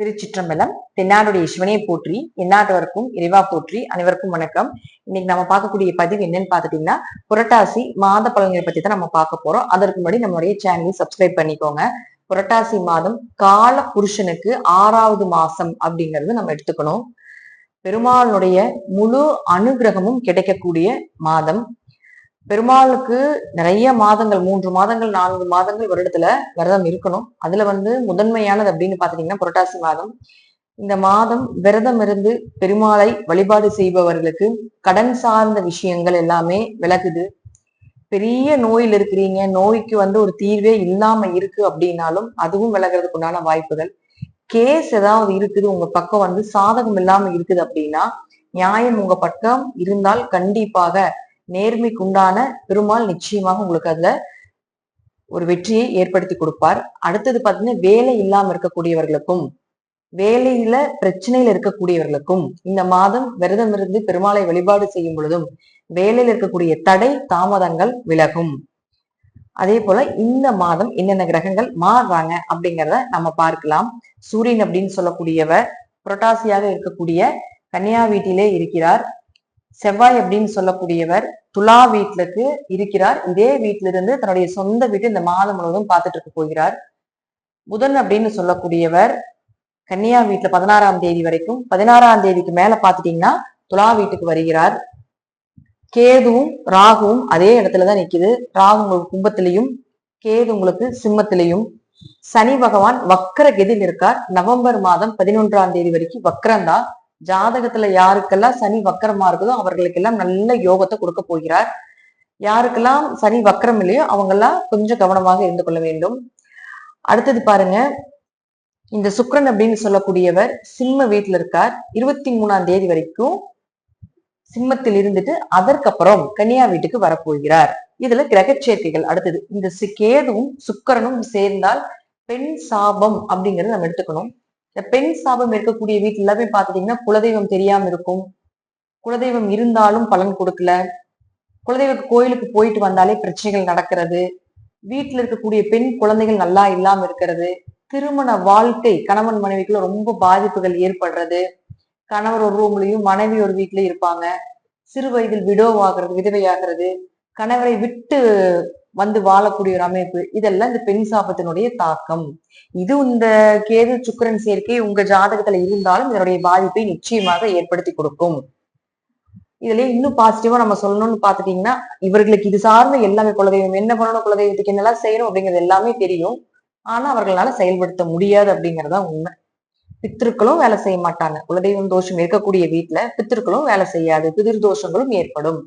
திருச்சிற்றம்பலம் தென்னாடுடைய சிவனையை போற்றி எந்நாட்டவருக்கும் இறைவா போற்றி அனைவருக்கும் வணக்கம். இன்னைக்கு நம்ம பார்க்கக்கூடிய பதிவு என்னன்னு பார்த்துட்டீங்கன்னா புரட்டாசி மாத பலன்களை பத்தி தான் நம்ம பார்க்க போறோம். அதற்கு முன்னாடி நம்மளுடைய சேனலை சப்ஸ்கிரைப் பண்ணிக்கோங்க. புரட்டாசி மாதம் கால புருஷனுக்கு ஆறாவது மாசம் அப்படிங்கிறது நம்ம எடுத்துக்கணும். பெருமாளுடைய முழு அனுகிரகமும் கிடைக்கக்கூடிய மாதம் பெருமாளுக்கு நிறைய மாதங்கள் மூன்று மாதங்கள் நான்கு மாதங்கள் வருடத்துல விரதம் இருக்கணும். அதுல வந்து முதன்மையானது அப்படின்னு பாத்தீங்கன்னா புரட்டாசி மாதம். இந்த மாதம் விரதம் இருந்து பெருமாளை வழிபாடு செய்பவர்களுக்கு கடன் சார்ந்த விஷயங்கள் எல்லாமே விலகுது பெரிய நோயில் இருக்கிறீங்க நோய்க்கு வந்து ஒரு தீர்வே இல்லாம இருக்கு அப்படின்னாலும் அதுவும் விலகிறதுக்கு உண்டான வாய்ப்புகள். கேஸ் ஏதாவது இருக்குது உங்க பக்கம் வந்து சாதகம் இல்லாம இருக்குது அப்படின்னா நியாயம் உங்க பக்கம் இருந்தால் கண்டிப்பாக நேர்மைக்கு உண்டான பெருமாள் நிச்சயமாக உங்களுக்கு அதுல ஒரு வெற்றியை ஏற்படுத்தி கொடுப்பார். அடுத்தது பாத்தீங்கன்னா வேலை இல்லாம இருக்கக்கூடியவர்களுக்கும் வேலையில பிரச்சனையில இருக்கக்கூடியவர்களுக்கும் இந்த மாதம் விரதம் இருந்து பெருமாளை வழிபாடு செய்யும் பொழுதும் வேலையில இருக்கக்கூடிய தடை தாமதங்கள் விலகும். அதே போல இந்த மாதம் என்னென்ன கிரகங்கள் மாறுறாங்க அப்படிங்கிறத நம்ம பார்க்கலாம். சூரியன் அப்படின்னு சொல்லக்கூடியவர் புரட்டாசியாக இருக்கக்கூடிய கன்னியா வீட்டிலே இருக்கிறார். செவ்வாய் அப்படின்னு சொல்லக்கூடியவர் துலா வீட்டுக்கு இருக்கிறார். இதே வீட்டிலிருந்து தன்னுடைய சொந்த வீட்டு இந்த மாதம் முழுவதும் பார்த்துட்டு இருக்க போகிறார். புதன் அப்படின்னு சொல்லக்கூடியவர் கன்னியா வீட்டுல பதினாறாம் தேதி வரைக்கும் பதினாறாம் தேதிக்கு மேல பாத்துட்டீங்கன்னா துலா வீட்டுக்கு வருகிறார். கேதுவும் ராகுவும் அதே இடத்துலதான் நிக்குது. ராகு உங்களுக்கு கும்பத்திலையும் கேது உங்களுக்கு சிம்மத்திலையும். சனி பகவான் வக்கர கெதில் இருக்கார். நவம்பர் மாதம் பதினொன்றாம் தேதி வரைக்கும் வக்கரம்தான். ஜாதகத்துல யாருக்கெல்லாம் சனி வக்கரமா இருக்குதோ அவர்களுக்கெல்லாம் நல்ல யோகத்தை கொடுக்க போகிறார். யாருக்கெல்லாம் சனி வக்கரம் இல்லையோ அவங்கெல்லாம் கொஞ்சம் கவனமாக இருந்து கொள்ள வேண்டும். அடுத்தது பாருங்க. இந்த சுக்கரன் அப்படின்னு சொல்லக்கூடியவர் சிம்ம வீட்டுல இருக்கார். இருபத்தி மூணாம் தேதி வரைக்கும் சிம்மத்தில் இருந்துட்டு அதற்கப்புறம் கன்னியா வீட்டுக்கு வரப்போகிறார். இதுல கிரக சேர்க்கைகள் அடுத்தது இந்த கேதுவும் சுக்கரனும் சேர்ந்தால் பெண் சாபம் அப்படிங்கறத நம்ம எடுத்துக்கணும். இந்த பெண் சாபம் இருக்கக்கூடிய வீட்டுல எல்லாமே பாத்துட்டீங்கன்னா குலதெய்வம் தெரியாம இருக்கும். குலதெய்வம் இருந்தாலும் பலன் கொடுக்கல. குலதெய்வ கோயிலுக்கு போயிட்டு வந்தாலே பிரச்சனைகள் நடக்கிறது. வீட்டுல இருக்கக்கூடிய பெண் குழந்தைகள் நல்லா இல்லாம இருக்கிறது. திருமண வாழ்க்கை கணவன் மனைவிக்குள்ள ரொம்ப பாதிப்புகள் ஏற்படுறது. கணவர் ஒரு ரூம்லயும் மனைவி ஒரு வீட்லயும் இருப்பாங்க. சிறு வயதில் விடோவாகிறது விதவையாகிறது. கணவரை விட்டு வந்து வாழக்கூடிய ஒரு அமைப்பு. இதெல்லாம் இந்த பெண் சாபத்தினுடைய தாக்கம். இது இந்த கேது சுக்கரன் சேர்க்கை உங்க ஜாதகத்துல இருந்தாலும் இதனுடைய பாதிப்பை நிச்சயமாக ஏற்படுத்தி கொடுக்கும். இதுல இன்னும் பாசிட்டிவா நம்ம சொல்லணும்னு பாத்துட்டீங்கன்னா இவர்களுக்கு இது சார்ந்த எல்லாமே குலதெய்வம் என்ன பண்ணணும் குலதெய்வத்துக்கு என்னெல்லாம் செய்யணும் அப்படிங்கிறது எல்லாமே தெரியும். ஆனா அவர்களால செயல்படுத்த முடியாது அப்படிங்கறதா உண்மை. பித்திருக்களும் வேலை செய்ய மாட்டாங்க. குலதெய்வம் தோஷம் இருக்கக்கூடிய வீட்டுல பித்திருக்களும் வேலை செய்யாது. பிதிர் தோஷங்களும் ஏற்படும்.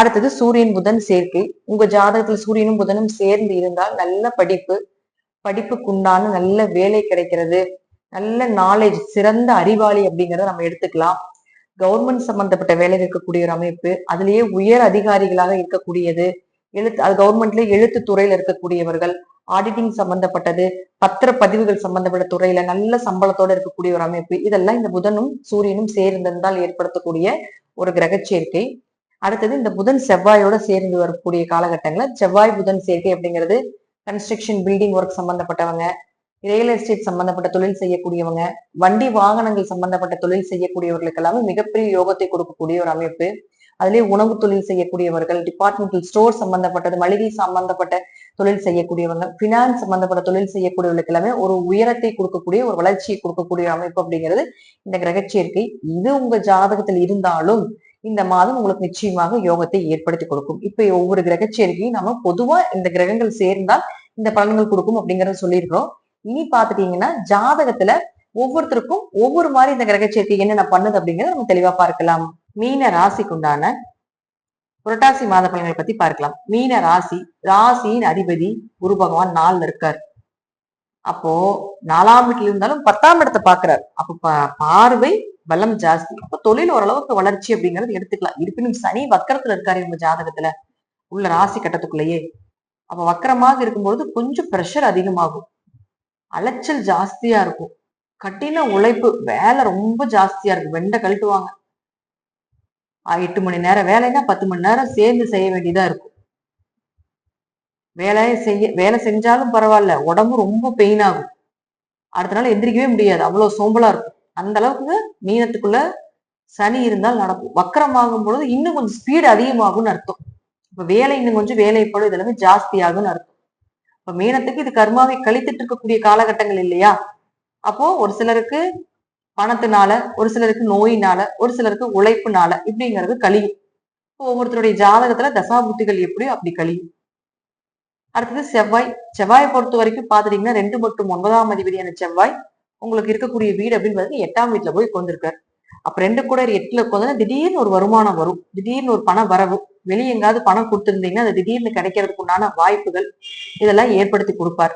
அடுத்தது சூரியன் புதன் சேர்க்கை. உங்க ஜாதகத்துல சூரியனும் புதனும் சேர்ந்து இருந்தால் நல்ல படிப்பு படிப்புக்குண்டான நல்ல வேலை கிடைக்கிறது. நல்ல நாலேஜ் சிறந்த அறிவாளி அப்படிங்கிறத நம்ம எடுத்துக்கலாம். கவர்மெண்ட் சம்பந்தப்பட்ட வேலை இருக்கக்கூடிய ஒரு அமைப்பு அதுலேயே உயர் அதிகாரிகளாக இருக்கக்கூடியது. எழுத்து அது கவர்மெண்ட்ல எழுத்து துறையில இருக்கக்கூடியவர்கள் ஆடிட்டிங் சம்பந்தப்பட்டது பத்திர பதிவுகள் சம்பந்தப்பட்ட துறையில நல்ல சம்பளத்தோட இருக்கக்கூடிய ஒரு அமைப்பு. இதெல்லாம் இந்த புதனும் சூரியனும் சேர்ந்திருந்தால் ஏற்படுத்தக்கூடிய ஒரு கிரக சேர்க்கை அடுத்தது இந்த புதன் செவ்வாயோட சேர்ந்து வரக்கூடிய காலகட்டங்களில் செவ்வாய் புதன் சேர்க்கை அப்படிங்கிறது கன்ஸ்ட்ரக்ஷன் பில்டிங் ஒர்க் சம்பந்தப்பட்டவங்க ரியல் எஸ்டேட் சம்பந்தப்பட்ட தொழில் செய்யக்கூடியவங்க வண்டி வாகனங்கள் சம்பந்தப்பட்ட தொழில் செய்யக்கூடியவர்களுக்கு எல்லாமே மிகப்பெரிய யோகத்தை கொடுக்கக்கூடிய ஒரு அமைப்பு. அதுலேயே உணவு தொழில் செய்யக்கூடியவர்கள் டிபார்ட்மெண்டல் ஸ்டோர் சம்பந்தப்பட்டது மளிகை சம்பந்தப்பட்ட தொழில் செய்யக்கூடியவங்க பினான்ஸ் சம்பந்தப்பட்ட தொழில் செய்யக்கூடியவர்களுக்கு எல்லாமே ஒரு உயரத்தை கொடுக்கக்கூடிய ஒரு வளர்ச்சியை கொடுக்கக்கூடிய அமைப்பு அப்படிங்கிறது இந்த கிரகச்சேர்க்கை. இது உங்க ஜாதகத்தில் இருந்தாலும் இந்த மாதம் உங்களுக்கு நிச்சயமாக யோகத்தை ஏற்படுத்தி கொடுக்கும். இப்ப ஒவ்வொரு கிரகச்சேர்க்கையும் நம்ம பொதுவா இந்த கிரகங்கள் சேர்ந்தால் இந்த பலன்கள் கொடுக்கும் அப்படிங்கறத சொல்லியிருக்கிறோம். இனி பாத்துட்டீங்கன்னா ஜாதகத்துல ஒவ்வொருத்தருக்கும் ஒவ்வொரு மாதிரி இந்த கிரகச்சேர்க்கை என்னென்ன பண்ணுது அப்படிங்கறத நம்ம தெளிவா பார்க்கலாம். மீன ராசிக்குண்டான புரட்டாசி மாத பலன்களை பத்தி பார்க்கலாம். மீன ராசி ராசியின் அதிபதி குரு பகவான் நாலுல இருக்கார். அப்போ நாலாம் வீட்டுல இருந்தாலும் பத்தாம் இடத்தை பாக்குறார் அப்ப பார்வை பலம் ஜாஸ்தி. அப்ப தொழில் ஓரளவுக்கு வளர்ச்சி அப்படிங்கறது எடுத்துக்கலாம். இருப்பினும் சனி வக்கரத்துல இருக்காரு இவங்க ஜாதகத்துல. உள்ள ராசி கட்டத்துக்குள்ளேயே. அப்ப வக்கரமாக இருக்கும்பொழுது கொஞ்சம் ப்ரெஷர் அதிகமாகும். அலைச்சல் ஜாஸ்தியா இருக்கும். கட்டின உழைப்பு வேலை ரொம்ப ஜாஸ்தியா இருக்கும் வெண்டை கழட்டுவாங்க. எட்டு மணி நேரம் வேலைன்னா பத்து மணி நேரம் சேர்ந்து செய்ய வேண்டியதா இருக்கும். வேலையை செய்ய வேலை செஞ்சாலும் பரவாயில்ல. உடம்பு ரொம்ப பெயின் ஆகும். அடுத்த நாள் எந்திரிக்கவே முடியாது. அவ்வளவு சோம்பலா இருக்கும். அந்த அளவுக்கு மீனத்துக்குள்ள சனி இருந்தால் நடக்கும். வக்கரமாகும் பொழுது இன்னும் கொஞ்சம் ஸ்பீடு அதிகமாகும்னு அர்த்தம். இப்ப வேலை இன்னும் கொஞ்சம் வேலைப்படும் இது எல்லாமே ஜாஸ்தி ஆகும்னு அர்த்தம். இப்ப மீனத்துக்கு இது கர்மாவை கழித்துட்டு இருக்கக்கூடிய காலகட்டங்கள் இல்லையா? அப்போ ஒரு சிலருக்கு பணத்தினால ஒரு சிலருக்கு நோயினால ஒரு சிலருக்கு உழைப்புனால இப்படிங்கிறது கழியும். இப்போ ஒவ்வொருத்தருடைய ஜாதகத்துல தசாபுத்திகள் எப்படியோ அப்படி கழியும். அடுத்தது செவ்வாய். செவ்வாயை பொறுத்த வரைக்கும் பாத்துட்டீங்கன்னா ரெண்டு மற்றும் ஒன்பதாம் அதிபதியான செவ்வாய் உங்களுக்கு இருக்கக்கூடிய வீடு அப்படின்னு எட்டாம் வீட்டுல போய் கொண்டிருக்காரு அப்ப ரெண்டு கூட எட்டுல உட்காந்து திடீர்னு ஒரு வருமானம் வரும். திடீர்னு ஒரு பண வரவு. வெளியே எங்காவது பணம் கொடுத்துருந்தீங்கன்னா அது திடீர்னு கிடைக்கிறதுக்கு உண்டான வாய்ப்புகள் இதெல்லாம் ஏற்படுத்தி கொடுப்பார்.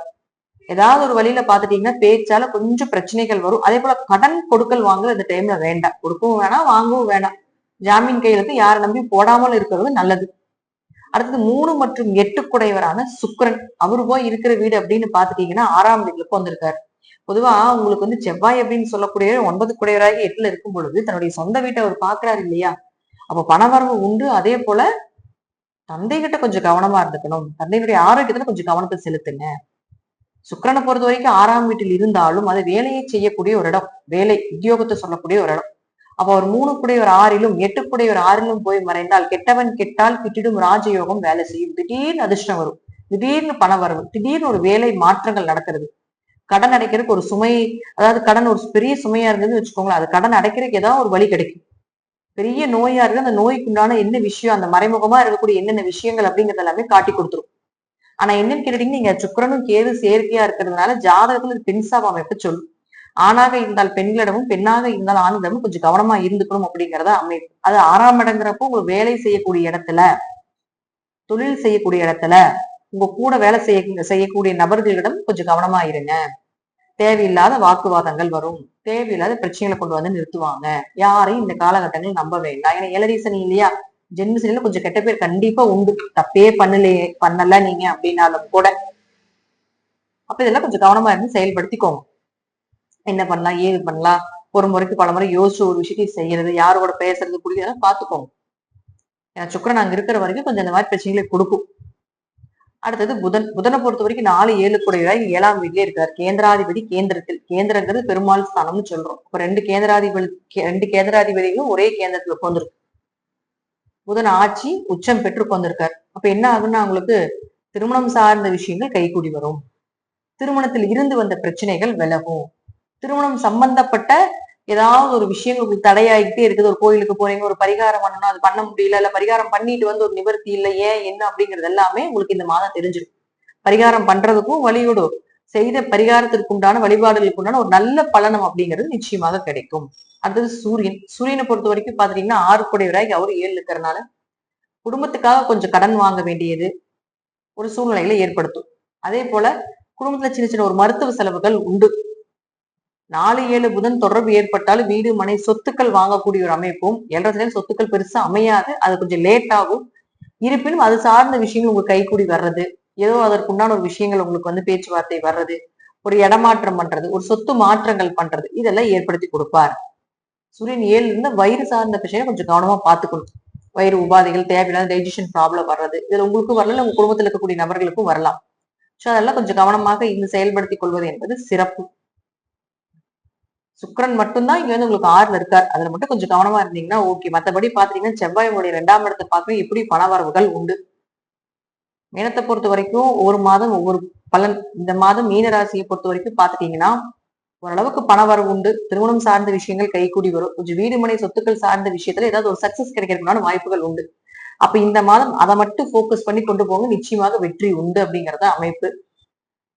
ஏதாவது ஒரு வழியில பாத்துட்டீங்கன்னா பேச்சால கொஞ்சம் பிரச்சனைகள் வரும். அதே போல கடன் கொடுக்கல் வாங்க இந்த டைம்ல வேண்டாம். கொடுக்கவும் வேணாம் வாங்கவும் வேணாம். ஜாமீன் கையெழுத்து யாரை நம்பி போடாமல் இருக்கிறது நல்லது. அடுத்தது மூணு மற்றும் எட்டு குடையவரான சுக்கரன். அவரு போய் இருக்கிற வீடு அப்படின்னு பாத்துட்டீங்கன்னா ஆறாம் வீட்டுக்கு வந்திருக்காரு பொதுவா உங்களுக்கு வந்து செவ்வாய் அப்படின்னு சொல்லக்கூடிய ஒன்பது குடையவராகி எட்டுல இருக்கும் பொழுது தன்னுடைய சொந்த வீட்டை அவர் பாக்குறாரு இல்லையா? அப்ப பணவரவு உண்டு. அதே போல தந்தை கிட்ட கொஞ்சம் கவனமா இருந்துக்கணும். தந்தையினுடைய ஆரோக்கியத்துல கொஞ்சம் கவனத்தை செலுத்துங்க. சுக்கிரனை பொறுத்த வரைக்கும் ஆறாம் வீட்டில் இருந்தாலும் அது வேலையை செய்யக்கூடிய ஒரு இடம். வேலை உத்தியோகத்தை சொல்லக்கூடிய ஒரு இடம். அப்ப அவர் மூணு குடையவர் ஆறிலும் எட்டு குடையவர் ஆறிலும் போய் மறைந்தால் கெட்டவன் கெட்டால் கிட்டிடும் ராஜயோகம் வேலை செய்யும். திடீர்னு அதிர்ஷ்டம் வரும். திடீர்னு பணம் வரும் திடீர்னு ஒரு வேலை மாற்றங்கள் நடக்கிறது. கடன் அடைக்கிறதுக்கு ஒரு சுமை அதாவது கடன் ஒரு பெரிய சுமையா இருந்ததுன்னு வச்சுக்கோங்களேன். அது கடன் அடைக்கிறதுக்கு ஏதாவது ஒரு வழி கிடைக்கும். பெரிய நோயா இருக்கு. அந்த நோய்க்கு உண்டான என்ன விஷயம் அந்த மறைமுகமா இருக்கக்கூடிய என்னென்ன விஷயங்கள் அப்படிங்கறது எல்லாமே காட்டி கொடுத்துரும். ஆனா என்னன்னு கேட்டீங்கன்னா நீங்க சுக்கிரனும் கேது செயற்கையா இருக்கிறதுனால ஜாதகத்துல இது பெண் அமைப்பு சொல்லும். ஆணாக இருந்தால் பெண்களிடமும் பெண்ணாக இருந்தால் ஆணிடமும் கொஞ்சம் கவனமா இருந்துக்கணும் அப்படிங்கறத அமைப்பு. அது ஆறாம் இடங்கிறப்போ உங்களுக்கு வேலை செய்யக்கூடிய இடத்துல தொழில் செய்யக்கூடிய இடத்துல உங்க கூட வேலை செய்ய செய்யக்கூடிய நபர்களிடம் கொஞ்சம் கவனமா இருங்க. தேவையில்லாத வாக்குவாதங்கள் வரும். தேவையில்லாத பிரச்சனைகளை கொண்டு வந்து நிறுத்துவாங்க. யாரையும் இந்த காலகட்டங்கள் நம்ப வேண்டாம். ஏன்னா ஏழரீசனி இல்லையா? ஜென்மசனில கொஞ்சம் கெட்ட பேர் கண்டிப்பா உண்டு. தப்பே பண்ணலையே பண்ணல நீங்க அப்படின்னாலும் கூட. அப்ப இதெல்லாம் கொஞ்சம் கவனமா இருந்து செயல்படுத்திக்கோங்க. என்ன பண்ணலாம்? ஏது பண்ணலாம்? ஒரு முறைக்கு பல முறை யோசிச்சு ஒரு விஷயத்தையும் செய்யறது யாரோட பேசுறது பிடிக்கிறதெல்லாம் பாத்துக்கோங்க ஏன்னா சுக்கரன் அங்க இருக்கிற வரைக்கும் கொஞ்சம் இந்த மாதிரி பிரச்சனைகளை கொடுக்கும். அடுத்தது புதன் புதனை பொறுத்த வரைக்கும் நாலு ஏழு கூடையாய் ஏழாம் வீட்லயே இருக்காரு. கேந்திராதிபதி கேந்திரத்தில். கேந்திரங்கிறது பெருமாள் ஸ்தானம்னு சொல்றோம். இப்ப ரெண்டு கேந்திராதிபதி ரெண்டு கேந்திராதிபதிகளும் ஒரே கேந்திரத்துல உட்காந்துருக்கு புதன் ஆட்சி உச்சம் பெற்று உட்காந்துருக்காரு அப்ப என்ன ஆகுன்னா அவங்களுக்கு திருமணம் சார்ந்த விஷயங்கள் கைகூடி வரும். திருமணத்தில் இருந்து வந்த பிரச்சனைகள் விலகும். திருமணம் சம்பந்தப்பட்ட ஏதாவது ஒரு விஷயங்கள் உங்களுக்கு தடையாகிட்டே இருக்குது ஒரு கோயிலுக்கு போறீங்க ஒரு பரிகாரம் பண்ணணும் அது பண்ண முடியல இல்ல பரிகாரம் பண்ணிட்டு வந்து ஒரு நிவர்த்தி இல்லை ஏன் என்ன அப்படிங்கிறது எல்லாமே உங்களுக்கு இந்த மாதம் தெரிஞ்சிடும். பரிகாரம் பண்றதுக்கும் வழியோடும் செய்த பரிகாரத்திற்கு உண்டான வழிபாடுகளுக்கு உண்டான ஒரு நல்ல பலனம் அப்படிங்கிறது நிச்சயமாக கிடைக்கும். அடுத்தது சூரியன். சூரியனை பொறுத்த வரைக்கும் பாத்தீங்கன்னா ஆறு குடையவராய் அவர் ஏழு இருக்கிறனால குடும்பத்துக்காக கொஞ்சம் கடன் வாங்க வேண்டியது ஒரு சூழ்நிலைகளை ஏற்படுத்தும். அதே போல குடும்பத்துல சின்ன சின்ன ஒரு மருத்துவ செலவுகள் உண்டு. நாலு ஏழு புதன் தொடர்பு ஏற்பட்டால் வீடு மனை சொத்துக்கள் வாங்கக்கூடிய ஒரு அமைப்பும் ஏழரை சொத்துக்கள் பெருசா அமையாது. அது கொஞ்சம் லேட் ஆகும். இருப்பினும் அது சார்ந்த விஷயங்கள் உங்க கைக்கூடி வர்றது ஏதோ அதற்குண்டான ஒரு விஷயங்கள் உங்களுக்கு வந்து பேச்சுவார்த்தை வர்றது ஒரு இடமாற்றம் பண்றது ஒரு சொத்து மாற்றங்கள் பண்றது இதெல்லாம் ஏற்படுத்தி கொடுப்பார். சூரியன் ஏழுல இருந்து வயிறு சார்ந்த விஷயம் கொஞ்சம் கவனமா பாத்துக்கணும் வயிறு உபாதைகள் தேவையில்லாத டைஜஷன் ப்ராப்ளம் வர்றது இதுல உங்களுக்கும் வரல உங்க குடும்பத்தில் இருக்கக்கூடிய நபர்களுக்கும் வரலாம். ஸோ அதெல்லாம் கொஞ்சம் கவனமாக இங்கு செயல்படுத்திக் கொள்வது என்பது சிறப்பு. சுக்கரன் மட்டும்தான் இங்க வந்து உங்களுக்கு ஆறுல இருக்கார். அதுல மட்டும் கொஞ்சம் கவனமா இருந்தீங்கன்னா ஓகே மத்தபடி பாத்தீங்கன்னா செவ்வாய் உங்களுடைய இரண்டாம் இடத்தை பார்க்க எப்படி பணவரவுகள் உண்டு. மீனத்தை பொறுத்த வரைக்கும் ஒவ்வொரு மாதம் ஒவ்வொரு பலன் இந்த மாதம் மீன ராசியை பொறுத்த வரைக்கும் பாத்துட்டீங்கன்னா ஓரளவுக்கு பண வரவு உண்டு. திருமணம் சார்ந்த விஷயங்கள் கைகூடி வரும். கொஞ்சம் வீடு மனை சொத்துக்கள் சார்ந்த விஷயத்துல ஏதாவது ஒரு சக்சஸ் கிடைக்கிறதுனால வாய்ப்புகள் உண்டு. அப்ப இந்த மாதம் அதை மட்டும் போக்கஸ் பண்ணி கொண்டு போங்க. நிச்சயமாக வெற்றி உண்டு அப்படிங்கறத அமைப்பு.